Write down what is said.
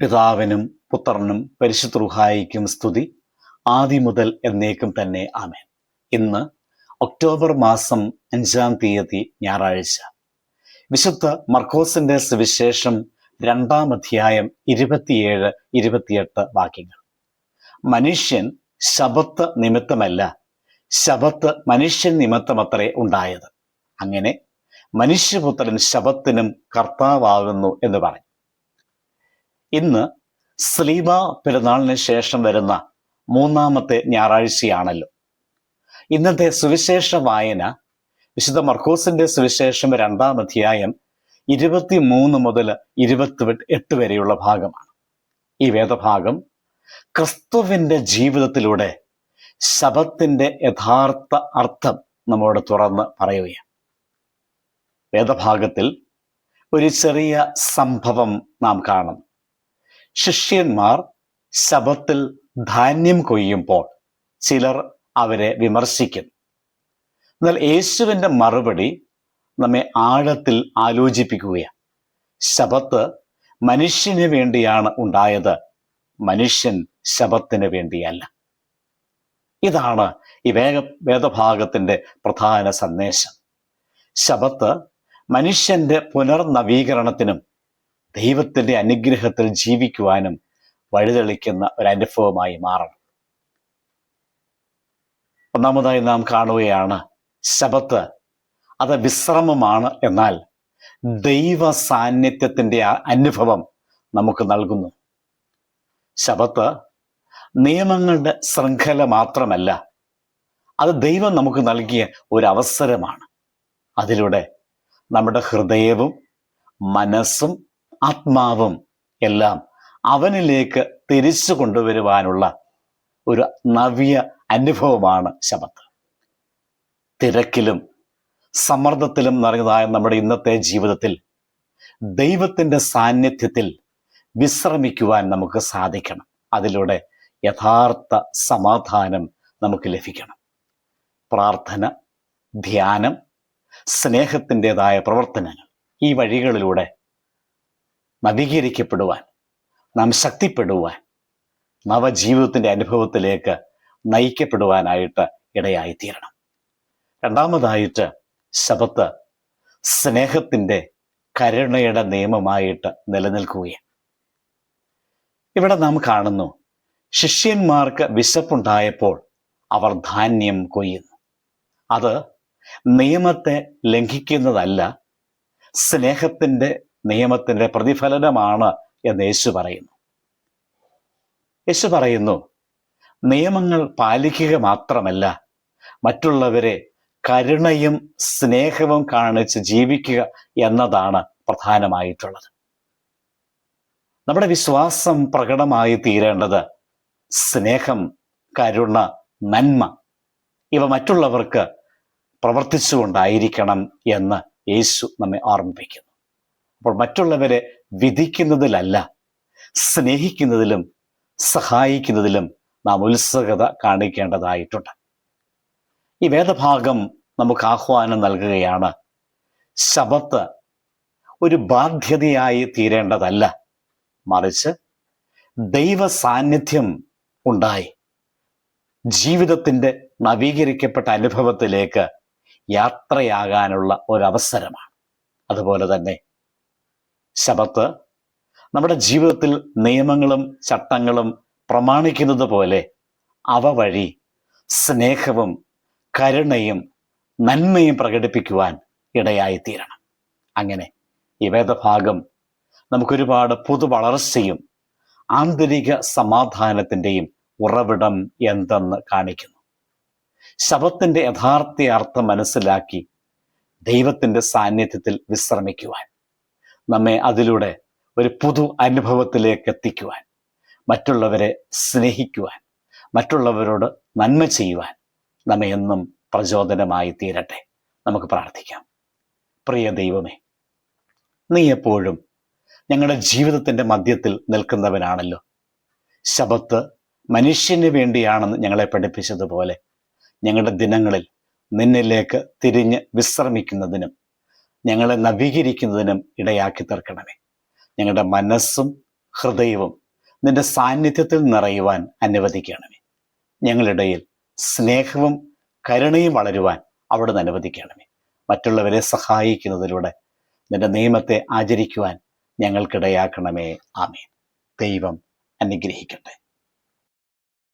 പിതാവിനും പുത്രനും പരിശുദ്ധ റുഹായിക്കും സ്തുതി. ആദ്യം മുതൽ എന്നേക്കും തന്നെ ആമേൻ. ഇന്ന് ഒക്ടോബർ മാസം അഞ്ചാം തീയതി ഞായറാഴ്ച. വിശുദ്ധ മർക്കോസിന്റെ സുവിശേഷം രണ്ടാം അധ്യായം ഇരുപത്തിയേഴ് ഇരുപത്തിയെട്ട് വാക്യങ്ങൾ. മനുഷ്യൻ ശബത്ത് നിമിത്തമല്ല ശബത്ത് മനുഷ്യൻ നിമിത്തമത്രേ ഉണ്ടായത്. അങ്ങനെ മനുഷ്യപുത്രൻ ശബത്തിനും കർത്താവാകുന്നു എന്ന് പറഞ്ഞു. ഇന്ന് സ്ലീബ പെരുന്നാളിന് ശേഷം വരുന്ന മൂന്നാമത്തെ ഞായറാഴ്ചയാണല്ലോ. ഇന്നത്തെ സുവിശേഷ വായന വിശുദ്ധ മർക്കോസിന്റെ സുവിശേഷം രണ്ടാം അധ്യായം ഇരുപത്തി മൂന്ന് മുതൽ ഇരുപത്തി എട്ട് വരെയുള്ള ഭാഗമാണ്. ഈ വേദഭാഗം ക്രിസ്തുവിന്റെ ജീവിതത്തിലൂടെ ശബത്തിന്റെ യഥാർത്ഥ അർത്ഥം നമ്മോട് തുറന്ന് പറയുകയാണ്. വേദഭാഗത്തിൽ ഒരു ചെറിയ സംഭവം നാം കാണുന്നു. ശിഷ്യന്മാർ ശബത്തിൽ ധാന്യം കൊയ്യുമ്പോൾ ചിലർ അവരെ വിമർശിക്കും. എന്നാൽ യേശുവിന്റെ മറുപടി നമ്മെ ആഴത്തിൽ ആലോചിപ്പിക്കുകയാണ്. ശബത്ത് മനുഷ്യന് വേണ്ടിയാണ് ഉണ്ടായത്. മനുഷ്യൻ ശബത്തിന് വേണ്ടിയല്ല. ഇതാണ് ഈ വേഗ വേദഭാഗത്തിന്റെ പ്രധാന സന്ദേശം. ശബത്ത് മനുഷ്യന്റെ പുനർനവീകരണത്തിനും ദൈവത്തിന്റെ അനുഗ്രഹത്തിൽ ജീവിക്കുവാനും വഴിതെളിക്കുന്ന ഒരു അനുഭവമായി മാറണം. ഒന്നാമതായി നാം കാണുകയാണ് ശബത്ത്. അത് വിശ്രമമാണ് എന്നാൽ ദൈവ സാന്നിധ്യത്തിന്റെ അനുഭവം നമുക്ക് നൽകുന്നു. ശബത്ത് നിയമങ്ങളുടെ ശൃംഖല മാത്രമല്ല അത് ദൈവം നമുക്ക് നൽകിയ ഒരു അവസരമാണ് അതിലൂടെ നമ്മുടെ ഹൃദയവും മനസ്സും ആത്മാവും എല്ലാം അവനിലേക്ക് തിരിച്ചു കൊണ്ടുവരുവാനുള്ള ഒരു നവ്യ അനുഭവമാണ് ശബത്ത്. തിരക്കിലും സമ്മർദ്ദത്തിലും നിറഞ്ഞതായ നമ്മുടെ ഇന്നത്തെ ജീവിതത്തിൽ ദൈവത്തിന്റെ സാന്നിധ്യത്തിൽ വിശ്രമിക്കുവാൻ നമുക്ക് സാധിക്കണം. അതിലൂടെ യഥാർത്ഥ സമാധാനം നമുക്ക് ലഭിക്കണം. പ്രാർത്ഥന ധ്യാനം സ്നേഹത്തിന്റെതായ പ്രവർത്തനങ്ങൾ ഈ വഴികളിലൂടെ നവീകരിക്കപ്പെടുവാൻ നാം ശക്തിപ്പെടുവാൻ നവജീവിതത്തിന്റെ അനുഭവത്തിലേക്ക് നയിക്കപ്പെടുവാനായിട്ട് ഇടയായിത്തീരണം. രണ്ടാമതായിട്ട് ശബത്ത് സ്നേഹത്തിന്റെ കരുണയുടെ നിയമമായിട്ട് നിലനിൽക്കുകയാണ്. ഇവിടെ നാം കാണുന്നു ശിഷ്യന്മാർക്ക് വിശപ്പുണ്ടായപ്പോൾ അവർ ധാന്യം കൊയ്യുന്നു. അത് നിയമത്തെ ലംഘിക്കുന്നതല്ല സ്നേഹത്തിന്റെ നിയമത്തിന്റെ പ്രതിഫലനമാണ് എന്ന് യേശു പറയുന്നു. യേശു പറയുന്നു നിയമങ്ങൾ പാലിക്കുക മാത്രമല്ല മറ്റുള്ളവരെ കരുണയും സ്നേഹവും കാണിച്ച് ജീവിക്കുക എന്നതാണ് പ്രധാനമായിട്ടുള്ളത്. നമ്മുടെ വിശ്വാസം പ്രകടമായി തീരേണ്ടത് സ്നേഹം കരുണ നന്മ ഇവ മറ്റുള്ളവർക്ക് പ്രവർത്തിച്ചുകൊണ്ടായിരിക്കണം എന്ന് യേശു നമ്മെ ഓർമ്മിപ്പിക്കുന്നു. അപ്പോൾ മറ്റുള്ളവരെ വിധിക്കുന്നതിലല്ല സ്നേഹിക്കുന്നതിലും സഹായിക്കുന്നതിലും നാം ഉത്സുകത കാണിക്കേണ്ടതായിട്ടുണ്ട്. ഈ വേദഭാഗം നമുക്ക് ആഹ്വാനം നൽകുകയാണ് ശബത്ത് ഒരു ബാധ്യതയായി തീരേണ്ടതല്ല. മറിച്ച് ദൈവ സാന്നിധ്യം ഉണ്ടായി. ജീവിതത്തിന്റെ നവീകരിക്കപ്പെട്ട അനുഭവത്തിലേക്ക് യാത്രയാകാനുള്ള ഒരവസരമാണ്. അതുപോലെ തന്നെ ശബത്ത്. നമ്മുടെ ജീവിതത്തിൽ നിയമങ്ങളും ചട്ടങ്ങളും പ്രമാണിക്കുന്നത് പോലെ അവ വഴി സ്നേഹവും കരുണയും നന്മയും പ്രകടിപ്പിക്കുവാൻ ഇടയായിത്തീരണം. അങ്ങനെ ഈ വേദഭാഗം നമുക്കൊരുപാട് പുതു വളർച്ചയും ആന്തരിക സമാധാനത്തിന്റെയും ഉറവിടം എന്തെന്ന് കാണിക്കുന്നു. ശബത്തിന്റെ യഥാർത്ഥ അർത്ഥം മനസ്സിലാക്കി ദൈവത്തിന്റെ സാന്നിധ്യത്തിൽ വിശ്രമിക്കുവാൻ നമ്മെ അതിലൂടെ ഒരു പുതു അനുഭവത്തിലേക്ക് എത്തിക്കുവാൻ മറ്റുള്ളവരെ സ്നേഹിക്കുവാൻ മറ്റുള്ളവരോട് നന്മ ചെയ്യുവാൻ നമ്മെ എന്നും പ്രചോദനമായി തീരട്ടെ. നമുക്ക് പ്രാർത്ഥിക്കാം. പ്രിയ ദൈവമേ നീ എപ്പോഴും ഞങ്ങളുടെ ജീവിതത്തിന്റെ മധ്യത്തിൽ നിൽക്കുന്നവനാണല്ലോ. ശബത്ത് മനുഷ്യന് വേണ്ടിയാണെന്ന് ഞങ്ങളെ പഠിപ്പിച്ചതുപോലെ ഞങ്ങളുടെ ദിനങ്ങളിൽ നിന്നിലേക്ക് തിരിഞ്ഞ് വിശ്രമിക്കുന്നതിനും ഞങ്ങളെ നവീകരിക്കുന്നതിനും ഇടയാക്കി തീർക്കണമേ. ഞങ്ങളുടെ മനസ്സും ഹൃദയവും നിന്റെ സാന്നിധ്യത്തിൽ നിറയുവാൻ അനുവദിക്കണമേ. ഞങ്ങളിടയിൽ സ്നേഹവും കരുണയും വളരുവാൻ അവിടുന്ന് അനുവദിക്കണമേ. മറ്റുള്ളവരെ സഹായിക്കുന്നതിലൂടെ നിന്റെ നിയമത്തെ ആചരിക്കുവാൻ ഞങ്ങൾക്കിടയാക്കണമേ. ആമേ ദൈവം അനുഗ്രഹിക്കട്ടെ.